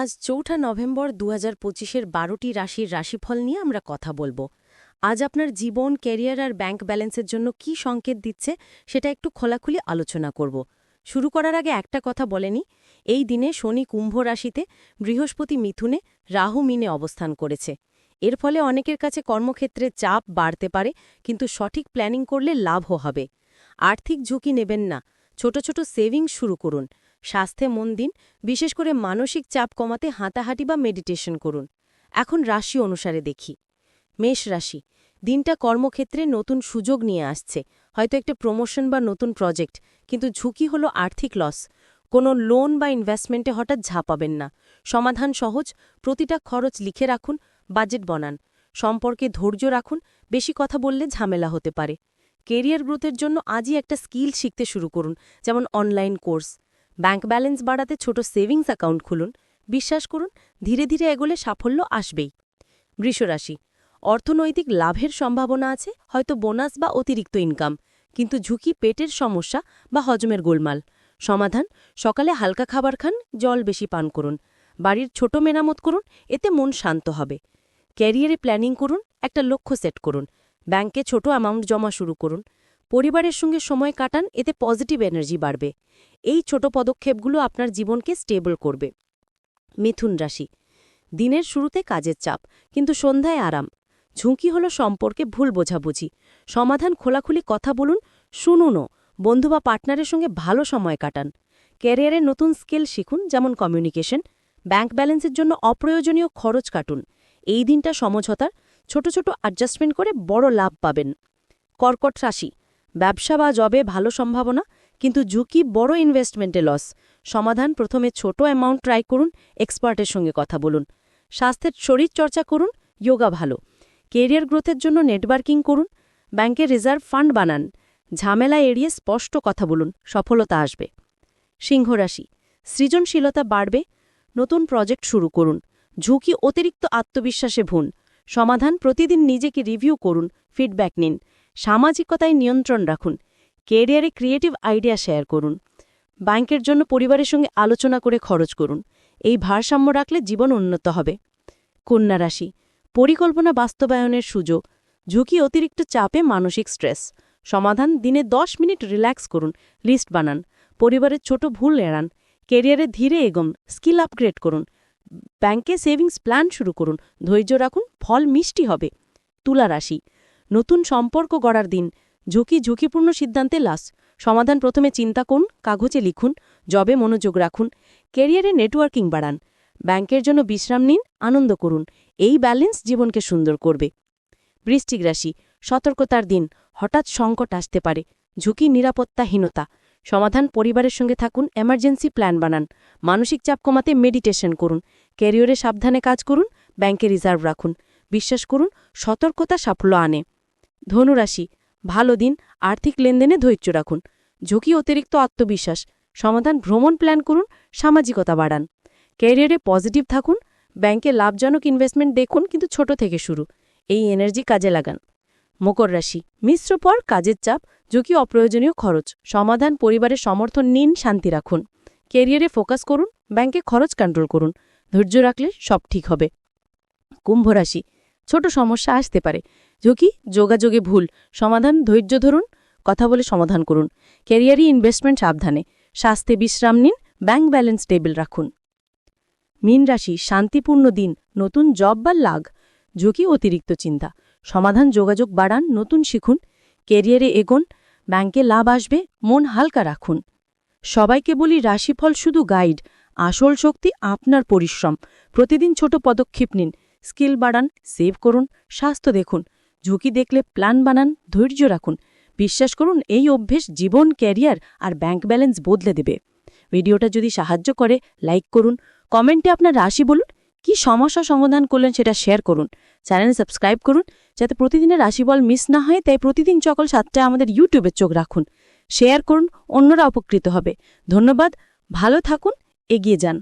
আজ চৌঠা নভেম্বর দু হাজার পঁচিশের বারোটি রাশির রাশিফল নিয়ে আমরা কথা বলব। আজ আপনার জীবন, ক্যারিয়ার আর ব্যাংক ব্যালেন্সের জন্য কি সংকেত দিচ্ছে সেটা একটু খোলাখুলি আলোচনা করব। শুরু করার আগে একটা কথা বলেনি এই দিনে শনি কুম্ভ রাশিতে বৃহস্পতি মিথুনে রাহু মিনে অবস্থান করেছে। এর ফলে অনেকের কাছে কর্মক্ষেত্রে চাপ বাড়তে পারে, কিন্তু সঠিক প্ল্যানিং করলে লাভও হবে। আর্থিক ঝুঁকি নেবেন না। ছোট ছোট সেভিংস শুরু করুন। স্বাস্থ্যে মন দিন, বিশেষ করে মানসিক চাপ কমাতে হাঁটাহাঁটি বা মেডিটেশন করুন। এখন রাশি অনুসারে দেখি। মেষ রাশি, দিনটা কর্মক্ষেত্রে নতুন সুযোগ নিয়ে আসছে। হয়তো একটা প্রমোশন বা নতুন প্রজেক্ট কিন্তু ঝুঁকি হলো আর্থিক লস কোনো লোন বা ইনভেস্টমেন্টে হঠাৎ ঝাঁপাবেন না। সমাধান সহজ, প্রতিটা খরচ লিখে রাখুন বাজেট বনান। সম্পর্কে ধৈর্য রাখুন, বেশি কথা বললে ঝামেলা হতে পারে। কেরিয়ার গ্রোথের জন্য আজই একটা স্কিল শিখতে শুরু করুন, যেমন অনলাইন কোর্স ব্যাংক ব্যালেন্স বাড়াতে ছোট সেভিংস অ্যাকাউন্ট খুলুন। বিশ্বাস করুন, ধীরে ধীরে এগোলে সাফল্য আসবেই। বৃষরাশি, অর্থনৈতিক লাভের সম্ভাবনা আছে, হয়তো বোনাস বা অতিরিক্ত ইনকাম, কিন্তু ঝুঁকি পেটের সমস্যা বা হজমের গোলমাল। সমাধান, সকালে হালকা খাবার খান, জল বেশি পান করুন। বাড়ির ছোট মেরামত করুন, এতে মন শান্ত হবে। ক্যারিয়ারে প্ল্যানিং করুন, একটা লক্ষ্য সেট করুন। ব্যাংকে ছোট অ্যামাউন্ট জমা শুরু করুন। পরিবারের সঙ্গে সময় কাটান, এতে পজিটিভ এনার্জি বাড়বে। এই ছোট পদক্ষেপগুলো আপনার জীবনকে স্টেবল করবে। মিথুন রাশি, দিনের শুরুতে কাজের চাপ, কিন্তু সন্ধ্যায় আরাম। ঝুঁকি হলো সম্পর্কে ভুল বোঝাবুঝি। সমাধান খোলাখুলি কথা বলুন শুনুনও বন্ধু বা পার্টনারের সঙ্গে ভালো সময় কাটান। ক্যারিয়ারে নতুন স্কিল শিখুন, যেমন কমিউনিকেশন ব্যাংক ব্যালেন্সের জন্য অপ্রয়োজনীয় খরচ কাটুন। এই দিনটা সমঝোতার, ছোট ছোট অ্যাডজাস্টমেন্ট করে বড় লাভ পাবেন। কর্কট রাশি ব্যবসা বা জবে ভালো সম্ভাবনা, কিন্তু ঝুঁকি বড় ইনভেস্টমেন্টে লস সমাধান প্রথমে ছোট অ্যামাউন্ট ট্রাই করুন এক্সপার্টের সঙ্গে কথা বলুন। স্বাস্থ্যের শরীর চর্চা করুন যোগা ভালো। কেরিয়ার গ্রোথের জন্য নেটওয়ার্কিং করুন ব্যাংকে রিজার্ভ ফান্ড বানান। ঝামেলা এড়িয়ে স্পষ্ট কথা বলুন, সফলতা আসবে। সিংহরাশি সৃজনশীলতা বাড়বে, নতুন প্রজেক্ট শুরু করুন। ঝুঁকি অতিরিক্ত আত্মবিশ্বাসে ভুন। সমাধান প্রতিদিন নিজেকে রিভিউ করুন ফিডব্যাক নিন। সামাজিকতায় নিয়ন্ত্রণ রাখুন, কেরিয়ারে ক্রিয়েটিভ আইডিয়া শেয়ার করুন, ব্যাংকের জন্য পরিবারের সঙ্গে আলোচনা করে খরচ করুন, এই ভারসাম্য রাখলে জীবন উন্নত হবে। কন্যা রাশি, পরিকল্পনা বাস্তবায়নের সুযোগ, ঝুঁকি অতিরিক্ত চাপে মানসিক স্ট্রেস, সমাধান দিনে দশ মিনিট রিল্যাক্স করুন, লিস্ট বানান, পরিবারের ছোট ভুল এড়ান, কেরিয়ারে ধীরে এগোন, স্কিল আপগ্রেড করুন, ব্যাংকে সেভিংস প্ল্যান শুরু করুন, ধৈর্য রাখুন, ফল মিষ্টি হবে। তুলা রাশি নতুন সম্পর্ক গড়ার দিন। ঝুঁকি ঝুঁকিপূর্ণ সিদ্ধান্তে লাস। সমাধান প্রথমে চিন্তা করুন, কাগজে লিখুন, জবে মনোযোগ রাখুন কেরিয়ারে নেটওয়ার্কিং বাড়ান। ব্যাংকের জন্য বিশ্রাম নিন, আনন্দ করুন। এই ব্যালেন্স জীবনকে সুন্দর করবে। বৃষ্টিক রাশি, সতর্কতার দিন। হঠাৎ সংকট আসতে পারে। ঝুঁকি নিরাপত্তাহীনতা সমাধান পরিবারের সঙ্গে থাকুন, এমার্জেন্সি প্ল্যান বানান। মানসিক চাপ কমাতে মেডিটেশন করুন। ক্যারিয়ারে সাবধানে কাজ করুন, ব্যাংকে রিজার্ভ রাখুন। বিশ্বাস করুন, সতর্কতা সাফল্য আনে। ধনুরাশি, ভালো দিন, আর্থিক লেনদেনে ধৈর্য রাখুন। ঝুঁকি অতিরিক্ত আত্মবিশ্বাস, সমাধান ভ্রমণ প্ল্যান করুন, সামাজিকতা বাড়ান। ক্যারিয়ারে পজিটিভ থাকুন, ব্যাংকে লাভজনক ইনভেস্টমেন্ট দেখুন কিন্তু ছোট থেকে শুরু। এই এনার্জি কাজে লাগান। মকর রাশি, মিশ্র পর কাজের চাপ, ঝুঁকি অপ্রয়োজনীয় খরচ, সমাধান পরিবারের সমর্থন নিন, শান্তি রাখুন। ক্যারিয়ারে ফোকাস করুন, ব্যাংকে খরচ কন্ট্রোল করুন, ধৈর্য রাখলে সব ঠিক হবে। কুম্ভ রাশি, ছোট সমস্যা আসতে পারে ঝুঁকি যোগাযোগে ভুল। সমাধান, ধৈর্য ধরুন, কথা বলে সমাধান করুন। ক্যারিয়ারি ইনভেস্টমেন্ট সাবধানে। স্বাস্থ্যে বিশ্রাম নিন, ব্যাংক ব্যালেন্স টেবিল রাখুন। মীন রাশি, শান্তিপূর্ণ দিন, নতুন জব বা লাগ। ঝুঁকি অতিরিক্ত চিন্তা। সমাধান, যোগাযোগ বাড়ান, নতুন শিখুন। কেরিয়ারে এগোন, ব্যাংকে লাভ আসবে, মন হালকা রাখুন। সবাইকে বলি, রাশিফল শুধু গাইড। আসল শক্তি আপনার পরিশ্রম। প্রতিদিন ছোট পদক্ষেপ নিন। স্কিল বাড়ান, সেভ করুন, স্বাস্থ্য দেখুন। ঝুঁকি দেখলে প্ল্যান বানান, ধৈর্য রাখুন। বিশ্বাস করুন, এই অভ্যেস জীবন, ক্যারিয়ার আর ব্যাংক ব্যালেন্স বদলে দেবে। ভিডিওটা যদি সাহায্য করে, লাইক করুন, কমেন্টে আপনার রাশি বলুন, কি সমস্যা সমাধান করলেন সেটা শেয়ার করুন। চ্যানেল সাবস্ক্রাইব করুন, যাতে প্রতিদিনের রাশিফল মিস না হয়, তাই প্রতিদিন সকাল সাতটায় আমাদের ইউটিউবে চোখ রাখুন। শেয়ার করুন, অন্যরা উপকৃত হবে। ধন্যবাদ, ভালো থাকুন, এগিয়ে যান।